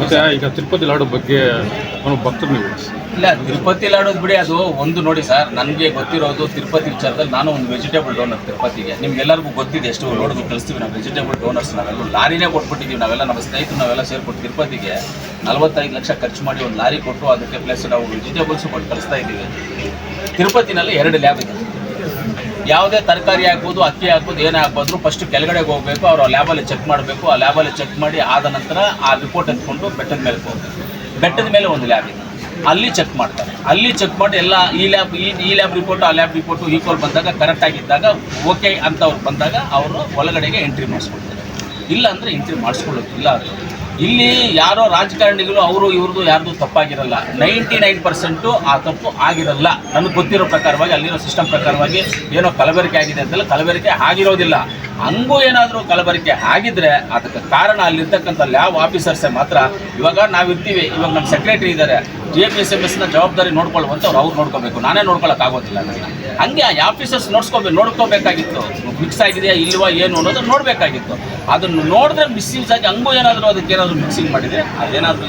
ಮತ್ತೆ ಈಗ ತಿರುಪತಿ ಲಾಡು ಬಗ್ಗೆ ಅವನು ಭಕ್ತರು ನೀವು? ಇಲ್ಲ ತಿರುಪತಿ ಲಾಡೋದು ಬಿಡಿ, ಅದು ಒಂದು ನೋಡಿ ಸರ್, ನನಗೆ ಗೊತ್ತಿರೋದು ತಿರುಪತಿ ವಿಚಾರದಲ್ಲಿ ನಾನು ಒಂದು ವೆಜಿಟೇಬಲ್ ಡೋನರ್ ತಿರುಪತಿಗೆ. ನಿಮ್ಗೆಲ್ಲರಿಗೂ ಗೊತ್ತಿದೆ ಎಷ್ಟು ನೋಡಿದ್ರು ಕಳಿಸ್ತೀವಿ, ನಾವು ವೆಜಿಟೇಬಲ್ ಡೋನರ್ಸ್ ನಾವೆಲ್ಲ ಲಾರಿನೇ ಕೊಟ್ಬಿಟ್ಟಿದ್ದೀವಿ ನಾವೆಲ್ಲ ನಮ್ಮ ಸ್ನೇಹಿತರು ನಾವೆಲ್ಲ ಸೇರ್ಕೊಟ್ಟು ತಿರುಪತಿಗೆ. ನಲವತ್ತೈದು ಲಕ್ಷ ಖರ್ಚು ಮಾಡಿ ಒಂದು ಲಾರಿ ಕೊಟ್ಟು ಅದಕ್ಕೆ ಪ್ಲಸ್ ನಾವು ವೆಜಿಟೇಬಲ್ಸ್ ಕೊಟ್ಟು ಕಳಿಸ್ತಾ ಇದ್ದೀವಿ. ತಿರುಪತಿನಲ್ಲಿ ಎರಡು ಲ್ಯಾಬ್ ಇದೆ. ಯಾವುದೇ ತರಕಾರಿ ಆಗ್ಬೋದು ಅಕ್ಕಿ ಹಾಕ್ಬೋದು, ಏನೇ ಹಾಕ್ಬೋದು ಫಸ್ಟ್ ಕೆಳಗಡೆಗೆ ಹೋಗಬೇಕು, ಅವರು ಲ್ಯಾಬಲ್ಲಿ ಚೆಕ್ ಮಾಡಬೇಕು, ಆ ಲ್ಯಾಬಲ್ಲಿ ಚೆಕ್ ಮಾಡಿ ಆದ ನಂತರ ಆ ರಿಪೋರ್ಟ್ ಎತ್ಕೊಂಡು ಬೆಟ್ಟದ ಮೇಲೆ ಹೋಗ್ಬೇಕು. ಬೆಟ್ಟದ ಮೇಲೆ ಒಂದು ಲ್ಯಾಬ್ ಇದೆ. ಅಲ್ಲಿ ಚೆಕ್ ಮಾಡ್ತಾರೆ. ಅಲ್ಲಿ ಚೆಕ್ ಮಾಡಿ ಎಲ್ಲ ಈ ಲ್ಯಾಬ್ ಈ ಈ ಲ್ಯಾಬ್ ರಿಪೋರ್ಟ್ ಆ ಲ್ಯಾಬ್ ರಿಪೋರ್ಟು ಈಕ್ವಲ್ ಬಂದಾಗ ಕರೆಕ್ಟ್ ಆಗಿದ್ದಾಗ ಓಕೆ ಅಂತ ಅವ್ರು ಬಂದಾಗ, ಅವರು ಒಳಗಡೆಗೆ ಎಂಟ್ರಿ ಮಾಡಿಸ್ಕೊಡ್ತಾರೆ ಇಲ್ಲ ಅಂದರೆ ಎಂಟ್ರಿ ಮಾಡಿಸ್ಕೊಳ್ಳೋದಿಲ್ಲ ಅದು ಇಲ್ಲಿ ಯಾರೋ ರಾಜಕಾರಣಿಗಳು, ಅವರು ಇವ್ರದ್ದು ಯಾರ್ದು ತಪ್ಪಾಗಿರಲ್ಲ. ನೈಂಟಿ ನೈನ್ ಪರ್ಸೆಂಟು ಆ ತಪ್ಪು ಆಗಿರಲ್ಲ. ನನಗೆ ಗೊತ್ತಿರೋ ಪ್ರಕಾರವಾಗಿ, ಅಲ್ಲಿರೋ ಸಿಸ್ಟಮ್ ಪ್ರಕಾರವಾಗಿ ಏನೋ ಕಲಬೆರಕೆ ಆಗಿದೆ ಅಂತೆಲ್ಲ ಕಲಬೆರಕೆ ಆಗಿರೋದಿಲ್ಲ. ಹಂಗೂ ಏನಾದರೂ ಕಲಬರಿಕೆ ಆಗಿದ್ರೆ ಅದಕ್ಕೆ ಕಾರಣ ಅಲ್ಲಿರ್ತಕ್ಕಂಥ ಲ್ಯಾಬ್ ಆಫೀಸರ್ಸೇ ಮಾತ್ರ ಇವಾಗ ನಾವಿರ್ತೀವಿ ಇವಾಗ ನಮ್ಮ ಸೆಕ್ರೆಟರಿ ಇದ್ದಾರೆ ಜೆ ಪಿ ಎಸ್ ಎಂ ಎಸ್ನ ಜವಾಬ್ದಾರಿ ನೋಡ್ಕೊಳ್ಳುವಂಥ ಅವ್ರು ನೋಡ್ಕೋಬೇಕು. ನಾನೇ ನೋಡ್ಕೊಳಕ್ಕೆ ಆಗೋದಿಲ್ಲ ನನ್ನ ಹಂಗೆ ಆ ಆಫೀಸರ್ಸ್ ನೋಡ್ಸ್ಕೋಬೇಕು ನೋಡ್ಕೋಬೇಕಾಗಿತ್ತು. ಮಿಕ್ಸ್ ಆಗಿದೆಯಾ, ಇಲ್ವಾ, ಏನು ಅನ್ನೋದು ನೋಡಬೇಕಾಗಿತ್ತು. ಅದನ್ನು ನೋಡಿದ್ರೆ ಮಿಸ್ಯೂಸ್ ಆಗಿ ಹಂಗೂ ಏನಾದರೂ ಅದಕ್ಕೆ ಏನಾದರೂ ಮಿಕ್ಸಿಂಗ್ ಮಾಡಿದರೆ ಅದೇನಾದರೂ